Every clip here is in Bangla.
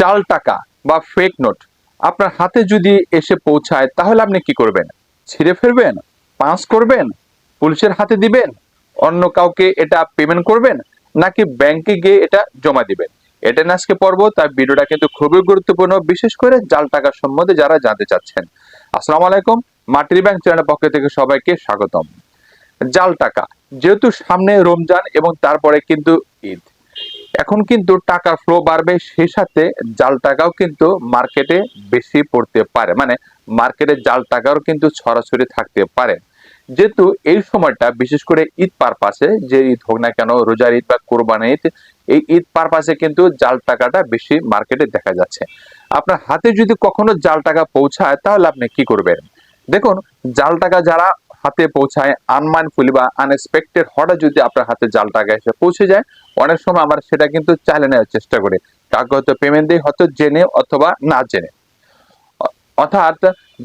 জাল টাকা বা ফেক নোট আপনার হাতে যদি এসে পৌঁছায়, তাহলে আপনি কি করবেন? ছিঁড়ে ফেলবেন? পাঁচ করবেন? পুলিশের হাতে দিবেন? অন্য কাউকে এটা পেমেন্ট করবেন? নাকি ব্যাংকে গিয়ে এটা জমা দিবেন? এটা নিয়ে আজকে পর্ব তার ভিডিওটা কিন্তু খুবই গুরুত্বপূর্ণ, বিশেষ করে জাল টাকা সম্বন্ধে যারা জানতে চাচ্ছেন। আসসালামু আলাইকুম, মাটির ব্যাংক চ্যানেলের পক্ষ থেকে সবাইকে স্বাগতম। জাল টাকা, যেহেতু সামনে রমজান এবং তারপরে কিন্তু ঈদ এখন কিন্তু টাকার ফ্লো বাড়বে, সেই সাথে জাল টাকাও কিন্তু মার্কেটে বেশি পড়তে পারে। মানে মার্কেটে জাল টাকাও কিন্তু ছড়াছড়ি থাকতে পারে। যেহেতু এই সময়টা বিশেষ করে ঈদ পারপাসে, যে ঈদ হোক না কেন, রোজার ঈদ বা কোরবানি ঈদ, এই ঈদ পারপাসে কিন্তু জাল টাকাটা বেশি মার্কেটে দেখা যাচ্ছে। আপনার হাতে যদি কখনো জাল টাকা পৌঁছায়, তাহলে আপনি কি করবেন? দেখুন, জাল টাকা যারা হাতে পৌঁছায় আনমাইন্ডফুলি বা আনএক্সপেক্টেড হঠাৎ যদি আপনার হাতে জাল টাকা এসে পৌঁছে যায়, অনেক সময় আমরা সেটা কিন্তু চালিয়ে নেওয়ার চেষ্টা করি। কাউকে হয়তো পেমেন্ট দিই হয়তো জেনে অথবা না জেনে। অর্থাৎ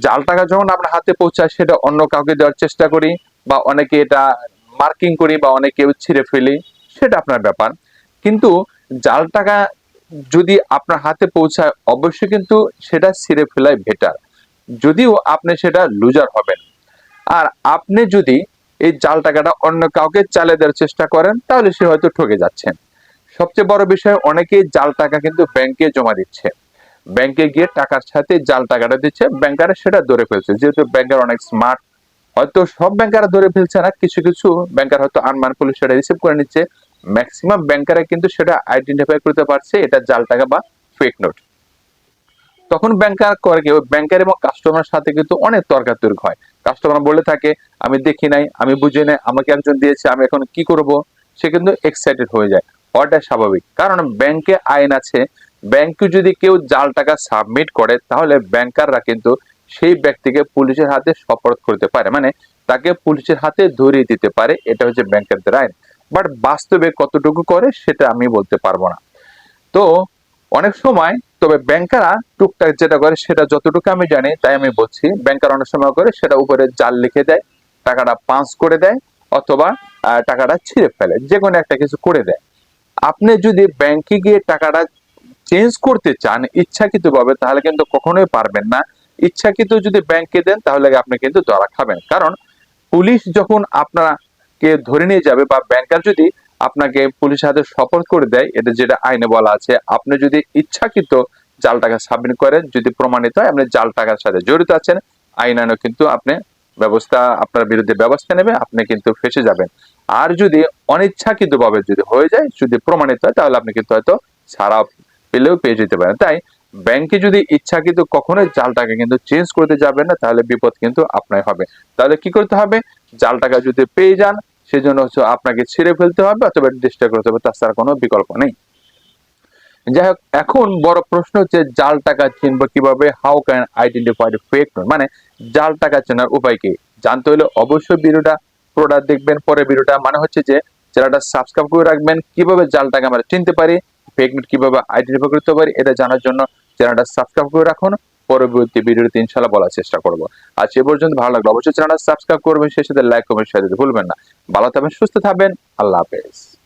জাল টাকা যখন আপনার হাতে পৌঁছায়, সেটা অন্য কাউকে দেওয়ার চেষ্টা করি বা অনেকে এটা মার্কিং করি বা অনেকে ছিঁড়ে ফেলি, সেটা আপনার ব্যাপার। কিন্তু জাল টাকা যদি আপনার হাতে পৌঁছায়, অবশ্যই কিন্তু সেটা ছিঁড়ে ফেলাই বেটার যদিও আপনি সেটা লুজার হবেন। আর আপনি যদি এই জাল টাকাটা অন্য কাউকে চালিয়ে দেওয়ার চেষ্টা করেন, তাহলে সে হয়তো ঠকে যাচ্ছেন। সবচেয়ে বড় বিষয়, অনেকেই জাল টাকা কিন্তু ব্যাংকে জমা দিচ্ছে। ব্যাংকে গিয়ে টাকার সাথে জাল টাকাটা দিচ্ছে ব্যাংকার সেটা ধরে ফেলছে। যেহেতু ব্যাংকার অনেক স্মার্ট হয়তো সব ব্যাংকার ধরে ফেলছে না, কিছু কিছু ব্যাংকার হয়তো আনমান পুলিশ সেটা রিসিভ করে নিচ্ছে। ম্যাক্সিমাম ব্যাংকারে কিন্তু সেটা আইডেন্টিফাই করতে পারছে, এটা জাল টাকা বা ফেক নোট তখন ব্যাংকার করে কি ব্যাংকার এবং কাস্টমার সাথে কিন্তু অনেক তর্কাতর্ক হয়। কাস্টমার বলে থাকে, আমি দেখি নাই, আমি বুঝি নাই, আমাকে একজন দিয়েছে, আমি এখন কি করব? সে কিন্তু এক্সাইটেড হয়ে যায়। হওয়াটা স্বাভাবিক। কারণ ব্যাংকে আইন আছে, ব্যাংকে যদি কেউ জাল টাকা সাবমিট করে, তাহলে ব্যাংকাররা কিন্তু সেই ব্যক্তিকে পুলিশের হাতে সপর্দ করতে পারে। মানে তাকে পুলিশের হাতে ধরিয়ে দিতে পারে, এটা হচ্ছে ব্যাংকারদের আইন। বাট বাস্তবে কতটুকু করে, সেটা আমি বলতে পারব না। তো অনেক সময় তবে ব্যাংকাররা টুকটাক যেটা করে সেটা যতটুকু আমি জানি, তাই আমি বলছি ব্যাংকার অনেক সময় করে সেটা উপরে জাল লিখে দেয়, টাকাটা পাঁচ করে দেয় অথবা টাকাটা ছিঁড়ে ফেলে যে কোনো একটা কিছু করে দেয়। আপনি যদি ব্যাংকে গিয়ে টাকাটা চেঞ্জ করতে চান ইচ্ছাকৃত ভাবে তাহলে কিন্তু কখনোই পারবেন না। ইচ্ছাকৃত যদি ব্যাংকে দেন, তাহলে আপনি কিন্তু ধরা খাবেন। কারণ, পুলিশ যখন আপনাকে ধরে নিয়ে যাবে বা ব্যাংকার যদি আপনাকে পুলিশ হাতে শপথ করে দেয়, এটা যেটা আইনে বলা আছে, আপনি যদি ইচ্ছাকৃত জাল টাকা সাবমিট করেন, যদি প্রমাণিত হয়, আপনি জাল টাকার সাথে জড়িত আছেন, আইন আইনও কিন্তু আপনি ব্যবস্থা, আপনার বিরুদ্ধে ব্যবস্থা নেবে, আপনি কিন্তু ফেসে যাবেন। আর যদি অনিচ্ছাকৃত ভাবে যদি হয়ে যায়, যদি প্রমাণিত হয়, তাহলে আপনি কিন্তু হয়তো ছাড়া পেলেও পেয়ে যেতে পারেন। তাই ব্যাংকে যদি ইচ্ছাকৃত কখনোই জাল টাকা কিন্তু চেঞ্জ করতে যাবেন না, তাহলে বিপদ কিন্তু আপনার হবে। তাহলে কি করতে হবে? জাল টাকা যদি পেয়ে যান সেজন্য হচ্ছে আপনাকে ছিঁড়ে ফেলতে হবে অথবা ডিস্টার্ব করতে হবে, তাছাড়া কোনো বিকল্প নেই। যাই হোক, এখন বড় প্রশ্ন হচ্ছে, জাল টাকা চিনবো কীভাবে? How can identify fake note মানে জাল টাকা চেনার উপায় কি? জানতে হলে অবশ্যই ভিডিওটা পুরোটা দেখবেন, পরে ভিডিওটা মানে হচ্ছে যে চ্যানেলটা সাবস্ক্রাইব করে রাখবেন, কীভাবে জাল টাকা আমরা চিনতে পারি ফেক নোট কীভাবে আইডেন্টিফাই করতে পারি, এটা জানার জন্য চ্যানেলটা সাবস্ক্রাইব করে রাখুন। পরবর্তী ভিডিওতে ইনশাল্লাহ বলার চেষ্টা করব। আজ এ পর্যন্ত ভালো লাগল। অবশ্যই চ্যানেলটা সাবস্ক্রাইব করবেন সেই সাথে লাইক কমেন্ট শেয়ার দিতে ভুলবেন না। ভালো থাকবেন, সুস্থ থাকবেন, আল্লাহ হাফেজ।